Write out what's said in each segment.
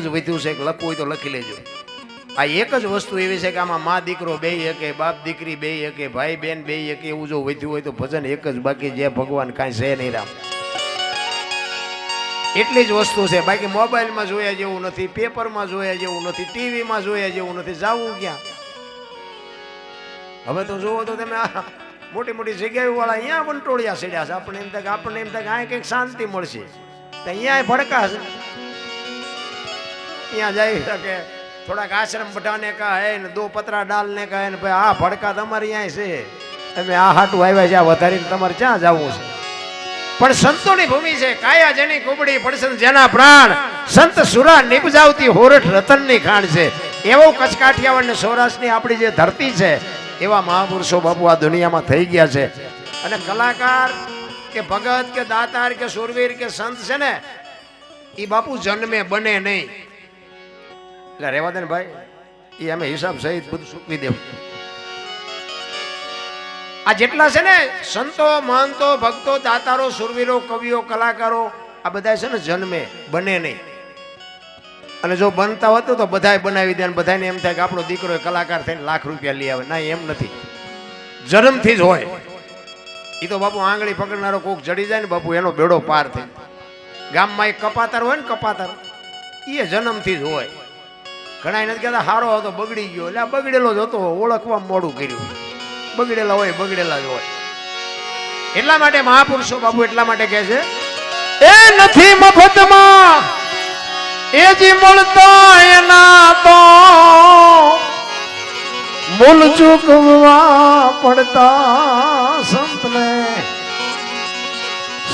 જ વધ્યું છે લખવું હોય તો લખી લેજો. આ એક જ વસ્તુ એવી છે કે આમાં મા દીકરો બે એકે, બાપ દીકરી બે એકે, ભાઈ બેન બે એકે, એવું જો વધ્યું હોય તો ભજન એક જ બાકી જે ભગવાન કાંઈ છે નહીં રામ. એટલી જ વસ્તુ છે. બાકી મોબાઈલમાં જોયા જેવું નથી, પેપરમાં જોયા જેવું નથી, ટીવીમાં જોયા જેવું નથી. જાવું ક્યાં? હવે તો જુઓ તો તમે મોટી મોટી જગ્યાએ વાળા અહીંયા વંટોળિયા સીડ્યા છે. આપણને એમ થાય આપણને એમ થાય કે અહીંયા કંઈક શાંતિ મળશે. તો અહીંયા ભડકા અહીંયા જઈ શકે. થોડાક આશ્રમ બધાને કહે ને દો પતરા ડાલને કહે ને ભાઈ, આ ભડકા તમારી અહીંયા છે. તમે આ હાટું આવ્યા છે, આ વધારીને તમારે ક્યાં જવું છે? પણ સંતોની ભૂમિ છે, કાયા જેની કુબડી પડસન જેના પ્રાણ. સંત સુરા નિપજાવતી હોરઠ રતનની ખાણ છે. એવો કચ્છ ને સૌરાષ્ટ્રની આપણી જે ધરતી છે, એવા મહાપુરુષો બાપુ આ દુનિયામાં થઈ ગયા છે. અને કલાકાર કે ભગત કે દાતાર કે સુરવીર કે સંત છે ને એ બાપુ જન્મે બને નહીં. એટલે રહેવા દે ને ભાઈ એ અમે હિસાબ સહિત બધું સૂકવી દેવું. આ જેટલા છે ને, સંતો, મહંતો, ભક્તો, દાતારો, સુરવીરો, કવિઓ, કલાકારો, આ બધા છે ને જન્મે, બને નહીં. અને જો બનતા હોત તો બધાય બનાવી દે અને બધાને એમ થાય કે આપણો દીકરો કલાકાર થઈને લાખ રૂપિયા લઈ આવે. ના, એમ નથી. જન્મથી જ હોય. એ તો બાપુ આંગળી પકડનારો કોક જડી જાય ને બાપુ એનો બેડો પાર થાય ગામમાં એક કપાતર હોય ને કપાતર એ જન્મથી જ હોય. ઘણા નથી કહેતા, હારો હતો, બગડી ગયો. એટલે આ બગડેલો જ હતો ઓળખવા મોડું કર્યું. બગડેલા હોય, બગડેલા જ હોય. એટલા માટે મહાપુરુષો બાબુ એટલા માટે કહે છે, એ નથી મફતમાં, એ જી મળતો એના તો મૂલ ચૂકવવા પડતા સંતને.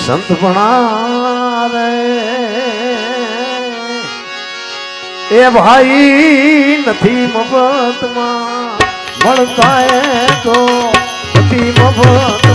સંત રે એ ભાઈ નથી મફતમાં. મળતા એ તો નથી મફતમાં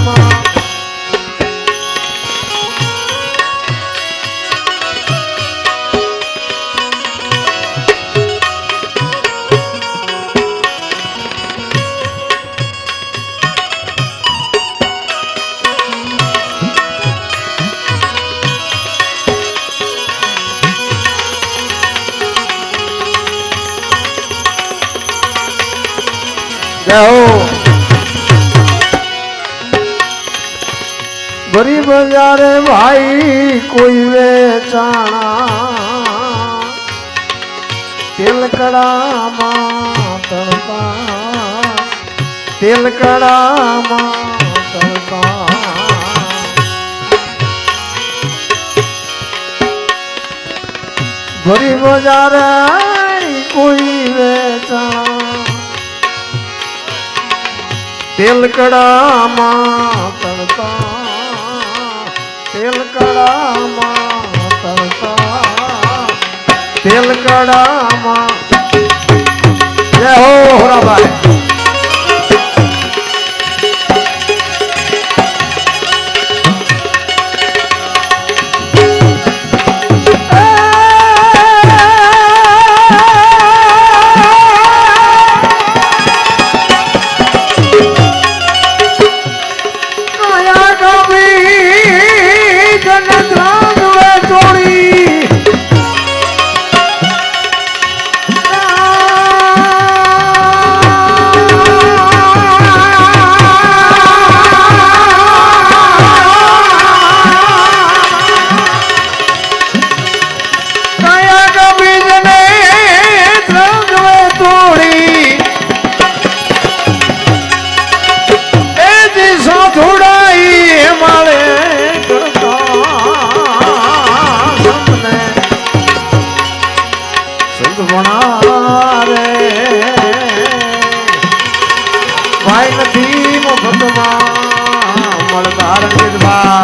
ગરીબ જ્યારે ભાઈ કોઈ વેચાણા તેલકડામાં તળતા તેલકડામાં તળતા ગરીબ જ્યારે કોઈ વેચાણા તેલકડામાં તળતા તેલકડામાં તરતા તેલકડામાં જય હો હોરાભાઈ સંત ભણા રે ભાઈ નથી મફતમાં મળતા રંગીતભાઈ યારા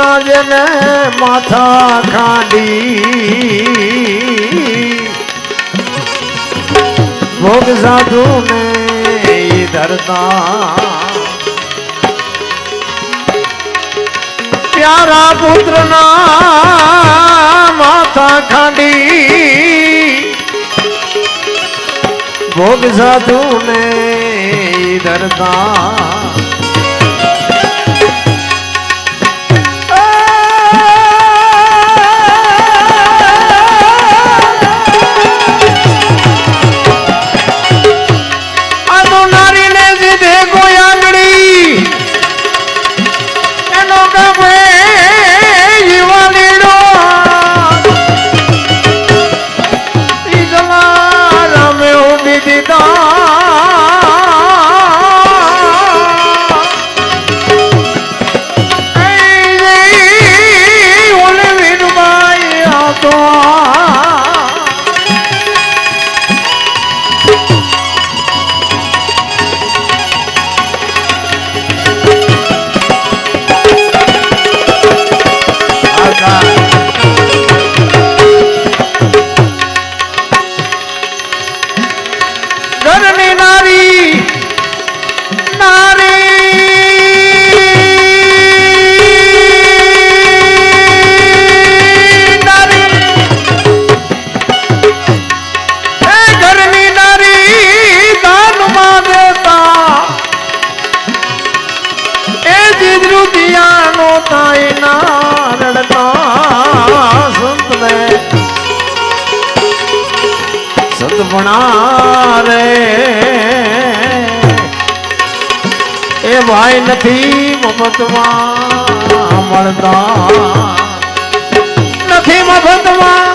ના જેને માથા ખાંડી. ભોગ સાધુ ને ધરતા. પ્યારા પુત્રના માથા ખાંડી. ભોગ સાધુ ને ધરતા. todo. સંતને સંત ભણા રે. એ ભાઈ નથી મફતમાં મળતા. નથી મફતમાં.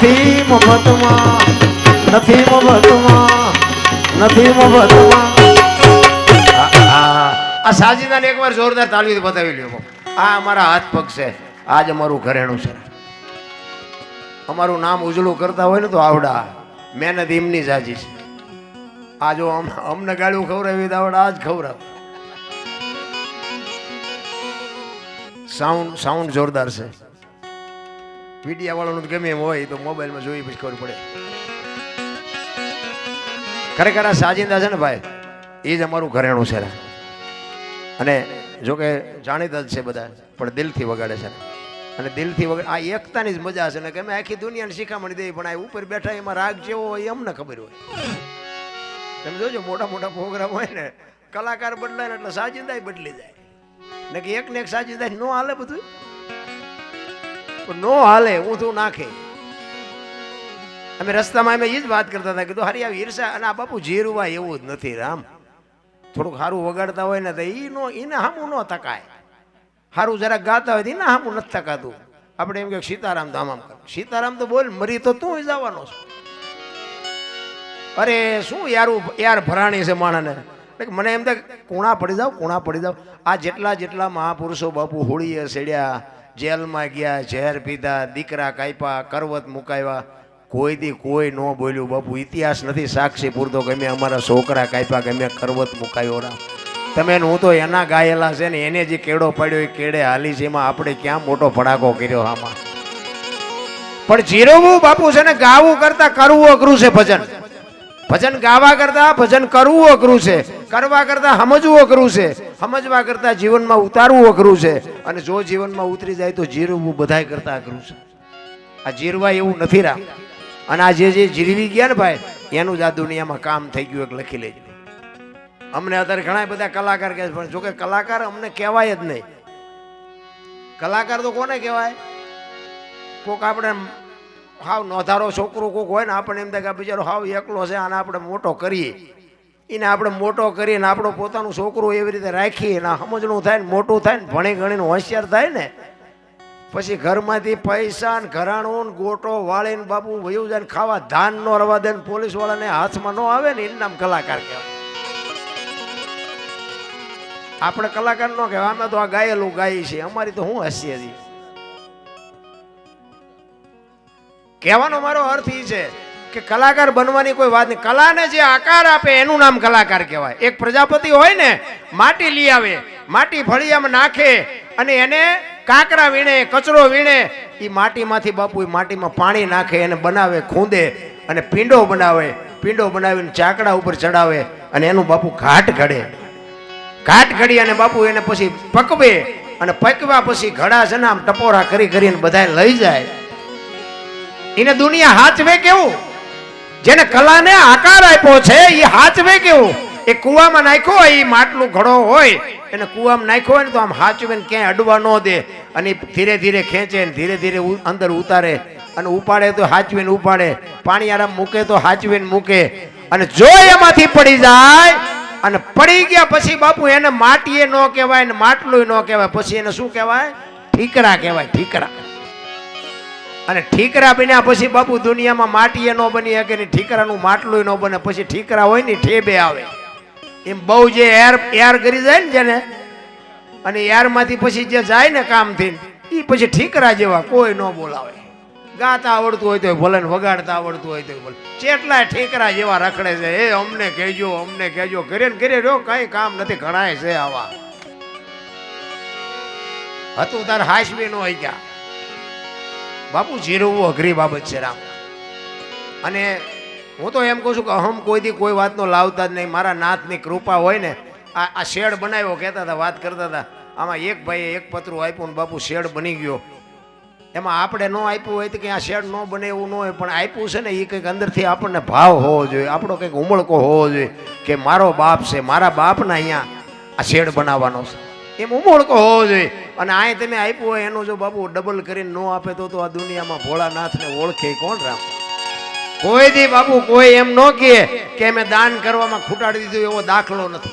નથી મફતમાં નથી મફતમાં નથી મફતમાં આ સાજીદાને એકવાર જોરદાર તાલવી બતાવી લ્યો. આ અમારા હાથ પગ છે. આજ અમારું ઘરેણું છે. અમારું નામ ઉજળું કરતા હોય ને તો આવડા. મહેનત એમની જાજી છે. આ જો અમને ગાળું ખવડાવી તો આવડા, આજ ખવડાવ. સાઉન્ડ સાઉન્ડ જોરદાર છે. મીડિયા વાળાનું ગમે એમ હોય તો મોબાઈલમાં જોઈ પછી ખબર પડે. ખરેખર આ સાજિંદા છે ને ભાઈ, એ જ અમારું ઘરેણું છે. અને જો કે જાણીતા જ છે બધા, પણ દિલથી વગાડે છે. અને દિલથી વગાડે, આ એકતાની જ મજા છે. ને કે અમે આખી દુનિયાને શીખામણી દઈએ, પણ આ ઉપર બેઠા એમાં રાગ જેવો હોય અમને ખબર હોય. તમે જોજો, મોટા મોટા પ્રોગ્રામ હોય ને, કલાકાર બદલાય એટલે સાજિંદાય બદલી જાય. ને કે એક ને એક સાજિંદાય ન હાલે બધું. નો હાલે, ઊંધું નાખે. અમે રસ્તામાં અમે એ જ વાત કરતા હતા, કીધું, હરી આ ઈર્ષા. અને આ બાપુ જીરુવા એવું જ નથી, રામ. થોડુંક સારું વગાડતા હોય ને તો એ નો એને હામું ન તકાય. સારું જરાક ગાતા હોય તો એને હામું નથી તકાતું. આપણે એમ કે સીતારામ તો આમ સીતારામ તો બોલ, મરી તો તું જવાનો છો. અરે, શું યારું યાર ભરાણી છે માણસને મને એમ થાય કુણા પડી જાવ કુણા પડી જાવ આ જેટલા જેટલા મહાપુરુષો બાપુ હોળીએ સેડ્યા જેલમાં ગયા, ઝેર પીધા, દીકરા કાપ્યા કરવત મુકાવ્યા. કોઈ દી કોઈ ન બોલ્યું, બાપુ, ઇતિહાસ નથી, સાક્ષી પૂરતો ગમે અમારા છોકરા કાપ્યા ગમે કરવત મુકાયો રા. તમે હું તો એના ગાયેલા છે ને, એને જે કેડો પડ્યો, એ કેડે હાલી છે, એમાં આપણે ક્યાં મોટો ફડાકો કર્યો આમાં? પણ જીરવવું, બાપુ, છે ને, ગાવું કરતા કરવું અઘરું છે ભજન. ભજન ગાવા કરતા ભજન કરવું અઘરું છે. કરવા કરતા સમજવું અઘરું છે. સમજવા કરતા જીવનમાં ઉતારવું અઘરું છે. અને જો જીવનમાં ઉતરી જાય તો જીરવવું બધાય કરતા અઘરું છે. આ જીરવા એવું નથી રા અને આ જે જે જીરવી ગયા ને ભાઈ, એનું જ આ દુનિયામાં કામ થઈ ગયું એક લખી લેજો. અમને અત્યારે ઘણા બધા કલાકાર કહે છે, પણ જોકે કલાકાર અમને કહેવાય જ નહીં. કલાકાર તો કોને કહેવાય? કોક આપણે હાવ નોધારો છોકરો કોક હોય ને આપણે એમ થાય કે બિચારો હાવ એકલો છે, આને આપણે મોટો કરીએ. એને આપણે મોટો કરીને આપણો પોતાનું છોકરું એવી રીતે રાખીએ અને સમજણું થાય ને મોટું થાય ને ભણી ગણીને હોશિયાર થાય ને, પછી ઘરમાંથી પૈસા ને ઘરાણું ને ગોટો વાળીને બાપુ વયું જાય ખાવા ધાન નો રવા દે ને પોલીસ વાળાને હાથમાં ન આવે ને એનું નામ કલાકાર કહેવાય. આપણે કલાકાર નો કહેવાય અમે તો આ ગાયેલું ગાઈ છે, અમારી તો હું હસીએ છીએ? કહેવાનો મારો અર્થ એ છે કે કલાકાર બનવાની કોઈ વાત નહીં. કલાને જે આકાર આપે એનું નામ કલાકાર કહેવાય. એક પ્રજાપતિ હોય ને, માટી લઈ આવે, માટી ફળિયામાં નાખે અને એને કાંકરા વીણે, કચરો વીણે એ માટીમાંથી બાપુ એ માટીમાં પાણી નાખે, એને બનાવે, ખૂંદે અને પીંડો બનાવે. પીંડો બનાવીને ચાકડા ઉપર ચડાવે અને એનું બાપુ ઘાટ ઘડે. ઘાટ ઘડી અને બાપુ એને પછી પકવે અને પકવા પછી ઘડા છે ને આમ ટપોરા કરી કરીને બધા લઈ જાય. એને દુનિયા હાથ વે કેવું? જેને કલાને આકાર આપ્યો છે એ હાચવે કેવું? એ કુવામાં નાખ્યો હોય એ માટલું ઘડો હોય, એને કુવામાં નાખ્યો હોય ને તો આમ હાચવે ને ક્યાંય અડવા ન દે. અને ધીરે ધીરે ખેંચે ને ધીરે ધીરે અંદર ઉતારે અને ઉપાડે તો હાચવીને ઉપાડે. પાણી આરામ મૂકે તો હાચવીને મૂકે. અને જો એમાંથી પડી જાય, અને પડી ગયા પછી બાપુ એને માટીએ ન કહેવાય ને માટલું ન કહેવાય. પછી એને શું કહેવાય? ઠીકરા કહેવાય, ઠીકરા. અને ઠીકરા બન્યા પછી બાપુ દુનિયામાં માટીએ ન બની શકે ને ઠીકરાનું માટલું ન બને. પછી ઠીકરા હોય ને ઠેબે આવે. એમ બહુ જે એર એર કરી જાય ને જેને, અને એરમાંથી પછી જે જાય ને કામથી એ પછી ઠીકરા જેવા કોઈ ન બોલાવે. ગાતા આવડતું હોય તો ભલે વગાડતા આવડતું હોય તો ભલે. ચેટલા ઠીકરા જેવા રખડે છે, એ અમને કહેજો અમને કહેજો. ઘરે ને ઘરે રહ્યો, કઈ કામ નથી, ઘણાય છે આવા. હતું તાર હાશવી નો ગયા બાપુ, જીરવવું અઘરી બાબત છે રામ. અને હું તો એમ કહું છું કે અહમ કોઈ દી કોઈ વાતનો લાવતા જ નહીં. મારા નાથની કૃપા હોય ને, આ આ શેડ બનાવ્યો, કહેતા હતા, વાત કરતા હતા. આમાં એક ભાઈએ એક પતરું આપ્યું ને બાપુ, શેડ બની ગયો. એમાં આપણે ન આપ્યું હોય તો કે આ શેડ ન બને એવું ન હોય, પણ આપ્યું છે ને, એ કંઈક અંદરથી આપણને ભાવ હોવો જોઈએ. આપણો કંઈક ઉમળકો હોવો જોઈએ કે મારો બાપ છે, મારા બાપના અહીંયા આ શેડ બનાવવાનો છે. એમ ઉમોળકો હોવો જોઈએ. અને આ તમે આપ્યું હોય, એનો જો બાપુ ડબલ કરીને ન આપે તો આ દુનિયામાં ભોળાનાથને ઓળખે કોણ રામ? કોઈ દી બાપુ કોઈ એમ ન કહે કે અમે દાન કરવામાં ખૂટાડી દીધું, એવો દાખલો નથી.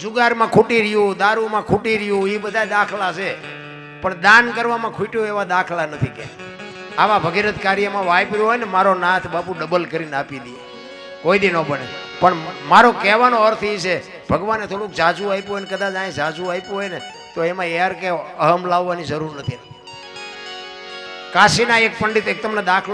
જુગારમાં ખૂટી રહ્યું, દારૂમાં ખૂટી રહ્યું એ બધા દાખલા છે. પણ દાન કરવામાં ખૂટ્યું એવા દાખલા નથી કે. આવા ભગીરથ કાર્યમાં વાપર્યું હોય ને, મારો નાથ બાપુ ડબલ કરીને આપી દે. કોઈ દી ન બને. પણ મારો કહેવાનો અર્થ એ છે ભગવાને થોડુંક જાજુ આપ્યું હોય ને કદાચ અહીં જાજુ આપ્યું હોય ને, તો એમાં યાર કે અહમ લાવવાની જરૂર નથી. કાશીના એક પંડિત એક તમને દાખલો